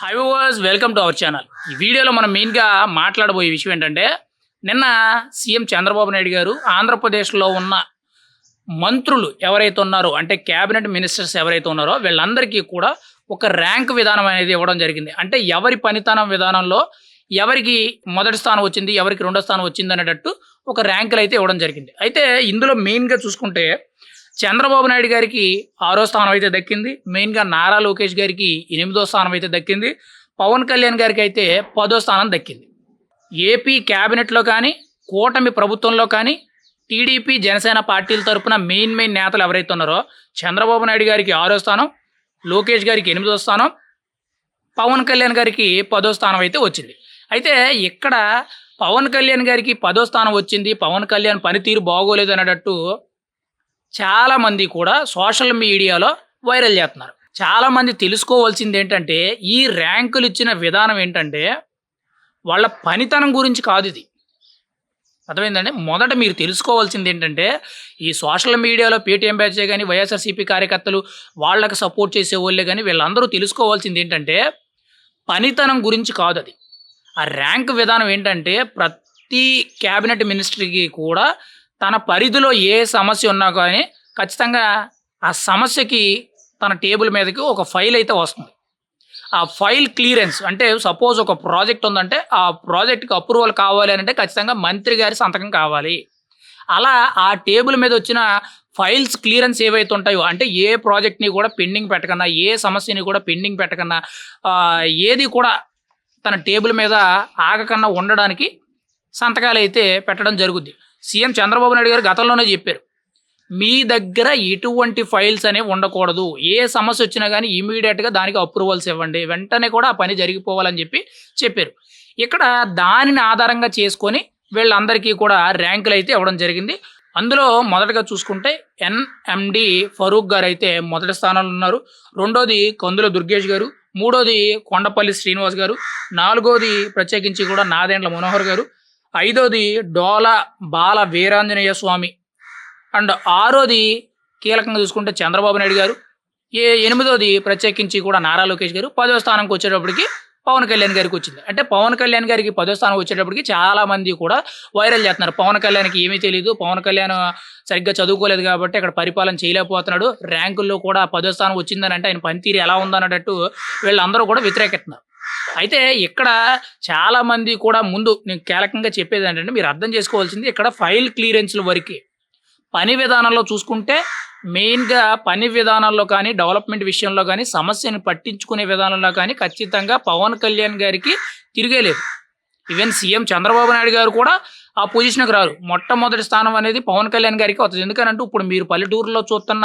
Hi was welcome to our channel ఈ వీడియోలో మనం మెయిన్గా మాట్లాడబోయే విషయం ఏంటంటే నిన్న సీఎం చంద్రబాబు నాయుడు గారు ఆంధ్రప్రదేశ్లో ఉన్న మంత్రులు ఎవరైతే ఉన్నారో అంటే క్యాబినెట్ మినిస్టర్స్ ఎవరైతే ఉన్నారో వీళ్ళందరికీ కూడా ఒక ర్యాంక్ విధానం అనేది ఇవ్వడం జరిగింది. అంటే ఎవరి పనితనం విధానంలో ఎవరికి మొదటి స్థానం వచ్చింది ఎవరికి రెండో స్థానం వచ్చింది అనేటట్టు ఒక ర్యాంకులు అయితే ఇవ్వడం జరిగింది. అయితే ఇందులో మెయిన్గా చూసుకుంటే చంద్రబాబు నాయుడు గారికి ఆరో స్థానం అయితే దక్కింది. మెయిన్గా నారా లోకేష్ గారికి ఎనిమిదో స్థానం అయితే దక్కింది. పవన్ కళ్యాణ్ గారికి అయితే పదో స్థానం దక్కింది. ఏపీ క్యాబినెట్లో కానీ కూటమి ప్రభుత్వంలో కానీ టీడీపీ జనసేన పార్టీల తరపున మెయిన్ మెయిన్ నేతలు ఎవరైతే ఉన్నారో చంద్రబాబు నాయుడు గారికి ఆరో స్థానం లోకేష్ గారికి ఎనిమిదో స్థానం పవన్ కళ్యాణ్ గారికి పదో స్థానం అయితే వచ్చింది. అయితే ఇక్కడ పవన్ కళ్యాణ్ గారికి పదో స్థానం వచ్చింది. పవన్ కళ్యాణ్ పనితీరు బాగోలేదు అనేటట్టు చాలామంది కూడా సోషల్ మీడియాలో వైరల్ చేస్తున్నారు. చాలామంది తెలుసుకోవాల్సింది ఏంటంటే ఈ ర్యాంకులు ఇచ్చిన విధానం ఏంటంటే వాళ్ళ పనితనం గురించి కాదు ఇది. అర్థమైందండి? మొదట మీరు తెలుసుకోవాల్సింది ఏంటంటే ఈ సోషల్ మీడియాలో పేటీఎం బ్యాచే కానీ వైఎస్ఆర్సీపీ కార్యకర్తలు వాళ్ళకి సపోర్ట్ చేసే వాళ్ళే కానీ వీళ్ళందరూ తెలుసుకోవాల్సింది ఏంటంటే పనితనం గురించి కాదు అది. ఆ ర్యాంక్ విధానం ఏంటంటే ప్రతి క్యాబినెట్ మినిస్టర్కి కూడా తన పరిధిలో ఏ సమస్య ఉన్నా కానీ ఖచ్చితంగా ఆ సమస్యకి తన టేబుల్ మీదకి ఒక ఫైల్ అయితే వస్తుంది. ఆ ఫైల్ క్లియరెన్స్ అంటే సపోజ్ ఒక ప్రాజెక్ట్ ఉందంటే ఆ ప్రాజెక్ట్కి అప్రూవల్ కావాలి అని అంటే ఖచ్చితంగా మంత్రి గారి సంతకం కావాలి. అలా ఆ టేబుల్ మీద వచ్చిన ఫైల్స్ క్లియరెన్స్ ఏవైతే ఉంటాయో అంటే ఏ ప్రాజెక్ట్ని కూడా పెండింగ్ పెట్టకన్నా ఏ సమస్యని కూడా పెండింగ్ పెట్టకన్నా ఏది కూడా తన టేబుల్ మీద ఆగకన్నా ఉండడానికి సంతకాలు అయితే పెట్టడం జరుగుద్ది. సీఎం చంద్రబాబు నాయుడు గారు గతంలోనే చెప్పారు మీ దగ్గర ఎటువంటి ఫైల్స్ అనేవి ఉండకూడదు. ఏ సమస్య వచ్చినా కానీ ఇమీడియట్గా దానికి అప్రూవల్స్ ఇవ్వండి. వెంటనే కూడా ఆ పని జరిగిపోవాలని చెప్పి చెప్పారు. ఇక్కడ దానిని ఆధారంగా చేసుకొని వీళ్ళందరికీ కూడా ర్యాంకులు అయితే ఇవ్వడం జరిగింది. అందులో మొదటగా చూసుకుంటే ఎన్ఎండి ఫరూక్ గారు అయితే మొదటి స్థానంలో ఉన్నారు. రెండోది కందుల దుర్గేష్ గారు మూడోది కొండపల్లి శ్రీనివాస్ గారు నాలుగోది ప్రత్యేకించి కూడా నాదేండ్ల మనోహర్ గారు ఐదోది డోల బాల వీరాంజనేయ స్వామి. అండ్ ఆరోది కీలకంగా చూసుకుంటే చంద్రబాబు నాయుడు గారు. ఏ ఎనిమిదోది ప్రత్యేకించి కూడా నారా లోకేష్ గారు. పదో స్థానంకి వచ్చేటప్పటికి పవన్ కళ్యాణ్ గారికి వచ్చింది. అంటే పవన్ కళ్యాణ్ గారికి పదో స్థానం వచ్చేటప్పటికి చాలా మంది కూడా వైరల్ చేస్తున్నారు. పవన్ కళ్యాణ్కి ఏమీ తెలియదు పవన్ కళ్యాణ్ సరిగ్గా చదువుకోలేదు కాబట్టి అక్కడ పరిపాలన చేయలేకపోతున్నాడు. ర్యాంకుల్లో కూడా పదో స్థానం వచ్చిందని అంటే ఆయన పనితీరు ఎలా ఉందన్నట్టు వీళ్ళందరూ కూడా వ్యతిరేకిస్తున్నారు. అయితే ఇక్కడ చాలా మంది కూడా ముందు నేను కీలకంగా చెప్పేది ఏంటంటే మీరు అర్థం చేసుకోవాల్సింది ఇక్కడ ఫైల్ క్లియరెన్స్ల వరకు. పని విధానంలో చూసుకుంటే మెయిన్గా పని విధానాల్లో కానీ డెవలప్మెంట్ విషయంలో కానీ సమస్యను పట్టించుకునే విధానంలో కానీ ఖచ్చితంగా పవన్ కళ్యాణ్ గారికి తిరిగేలేదు ఈవెన్ సీఎం చంద్రబాబు నాయుడు గారు కూడా ఆ పొజిషన్కి రారు. మొట్టమొదటి స్థానం అనేది పవన్ కళ్యాణ్ గారికి వస్తుంది. ఎందుకంటే ఇప్పుడు మీరు పల్లెటూరులో చూస్తున్న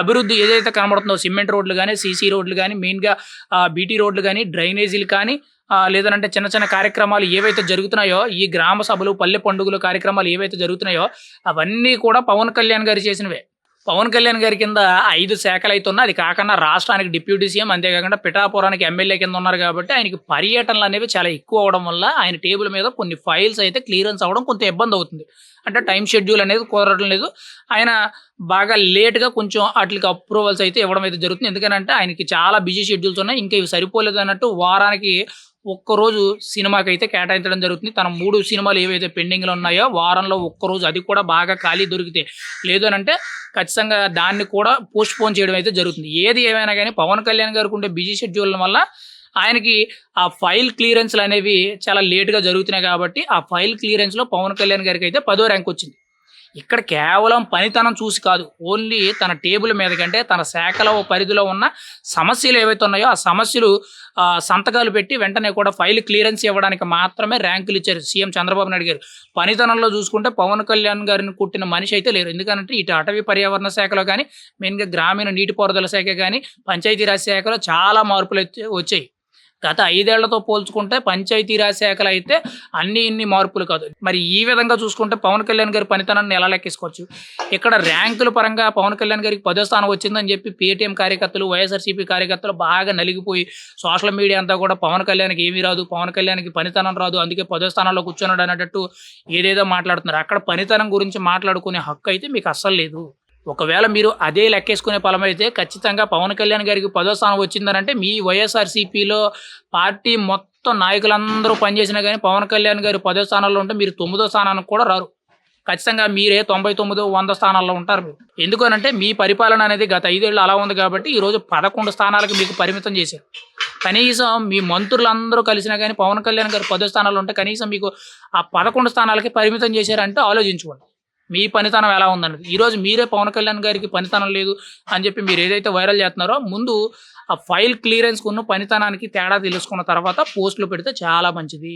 అభివృద్ధి ఏదైతే కనబడుతుందో సిమెంట్ రోడ్లు కానీ సీసీ రోడ్లు కానీ మెయిన్గా బీటీ రోడ్లు కానీ డ్రైనేజీలు కానీ లేదంటే చిన్న చిన్న కార్యక్రమాలు ఏవైతే జరుగుతున్నాయో ఈ గ్రామ సభలు పల్లె పండుగలు కార్యక్రమాలు ఏవైతే జరుగుతున్నాయో అవన్నీ కూడా పవన్ కళ్యాణ్ గారు చేసినవే. పవన్ కళ్యాణ్ గారి కింద ఐదు శాఖలు అయితే అది కాకుండా రాష్ట్రానికి డిప్యూటీ సీఎం అంతేకాకుండా పిఠాపురానికి ఎమ్మెల్యే కింద ఉన్నారు కాబట్టి ఆయనకి పర్యటనలు అనేవి చాలా ఎక్కువ అవడం వల్ల ఆయన టేబుల్ మీద కొన్ని ఫైల్స్ అయితే క్లియరెన్స్ అవ్వడం కొంత ఇబ్బంది అవుతుంది. అంటే టైం షెడ్యూల్ అనేది కుదరడం లేదు. ఆయన బాగా లేట్గా కొంచెం వాటికి అప్రూవల్స్ అయితే ఇవ్వడం అయితే జరుగుతుంది. ఎందుకంటే ఆయనకి చాలా బిజీ షెడ్యూల్స్ ఉన్నాయి. ఇంకా ఇవి సరిపోలేదు అన్నట్టు వారానికి ఒక్కరోజు సినిమాకి అయితే కేటాయించడం జరుగుతుంది. తన మూడు సినిమాలు ఏవైతే పెండింగ్లో ఉన్నాయో వారంలో ఒక్కరోజు అది కూడా బాగా ఖాళీ దొరికితే లేదు అని అంటే ఖచ్చితంగా దాన్ని కూడా పోస్ట్ పోన్ చేయడం అయితే జరుగుతుంది. ఏది ఏమైనా కానీ పవన్ కళ్యాణ్ గారికి ఉండే బిజీ షెడ్యూల్ వల్ల ఆయనకి ఆ ఫైల్ క్లియరెన్స్లు అనేవి చాలా లేటుగా జరుగుతున్నాయి కాబట్టి ఆ ఫైల్ క్లియరెన్స్లో పవన్ కళ్యాణ్ గారికి అయితే పదో ర్యాంక్ వచ్చింది. ఇక్కడ కేవలం పనితనం చూసి కాదు ఓన్లీ తన టేబుల్ మీద కంటే తన శాఖలో పరిధిలో ఉన్న సమస్యలు ఏవైతే ఉన్నాయో ఆ సమస్యలు సంతకాలు పెట్టి వెంటనే కూడా ఫైల్ క్లియరెన్స్ ఇవ్వడానికి మాత్రమే ర్యాంకులు ఇచ్చారు సీఎం చంద్రబాబు నాయుడు గారు. పనితనంలో చూసుకుంటే పవన్ కళ్యాణ్ గారిని కుట్టిన మనిషి అయితే లేరు. ఎందుకంటే ఇటు అటవీ పర్యావరణ శాఖలో కానీ మెయిన్గా గ్రామీణ నీటిపారుదల శాఖ కానీ పంచాయతీరాజ్ శాఖలో చాలా మార్పులు వచ్చాయి. గత ఐదేళ్ళతో పోల్చుకుంటే పంచాయతీరాజ్ శాఖలు అయితే అన్ని ఇన్ని మార్పులు కాదు. మరి ఈ విధంగా చూసుకుంటే పవన్ కళ్యాణ్ గారి పనితనాన్ని ఎలా లెక్కేసుకోవచ్చు? ఇక్కడ ర్యాంకుల పరంగా పవన్ కళ్యాణ్ గారికి పదో స్థానం వచ్చిందని చెప్పి పేటీఎం కార్యకర్తలు వైఎస్ఆర్సీపీ కార్యకర్తలు బాగా నలిగిపోయి సోషల్ మీడియా అంతా కూడా పవన్ కళ్యాణ్కి ఏమీ రాదు పవన్ కళ్యాణ్కి పనితనం రాదు అందుకే పదో స్థానంలో కూర్చున్నాడు అన్నట్టు ఏదేదో మాట్లాడుతున్నారు. అక్కడ పనితనం గురించి మాట్లాడుకునే హక్కు అయితే మీకు అస్సలు లేదు. ఒకవేళ మీరు అదే లెక్కేసుకునే ఫలం అయితే ఖచ్చితంగా పవన్ కళ్యాణ్ గారికి పదో స్థానం వచ్చిందనంటే మీ వైఎస్ఆర్సీపీలో పార్టీ మొత్తం నాయకులందరూ పనిచేసినా కానీ పవన్ కళ్యాణ్ గారు పదో స్థానంలో ఉంటే మీరు తొమ్మిదో స్థానానికి కూడా రారు. ఖచ్చితంగా మీరే తొంభై తొమ్మిదో వంద స్థానాల్లో ఉంటారు ఎందుకనంటే మీ పరిపాలన అనేది గత ఐదేళ్ళు అలా ఉంది కాబట్టి ఈరోజు పదకొండు స్థానాలకు మీకు పరిమితం చేశారు. కనీసం మీ మంత్రులందరూ కలిసినా కానీ పవన్ కళ్యాణ్ గారు పదో స్థానాలు ఉంటే కనీసం మీకు ఆ పదకొండు స్థానాలకి పరిమితం చేశారంటే ఆలోచించుకోండి. మీ పనితనం ఎలా ఉందండి? ఈరోజు మీరే పవన్ కళ్యాణ్ గారికి పనితనం లేదు అని చెప్పి మీరు ఏదైతే వైరల్ చేస్తున్నారో ముందు ఆ ఫైల్ క్లియరెన్స్ ఉన్న పనితనానికి తేడా తెలుసుకున్న తర్వాత పోస్టులు పెడితే చాలా మంచిది.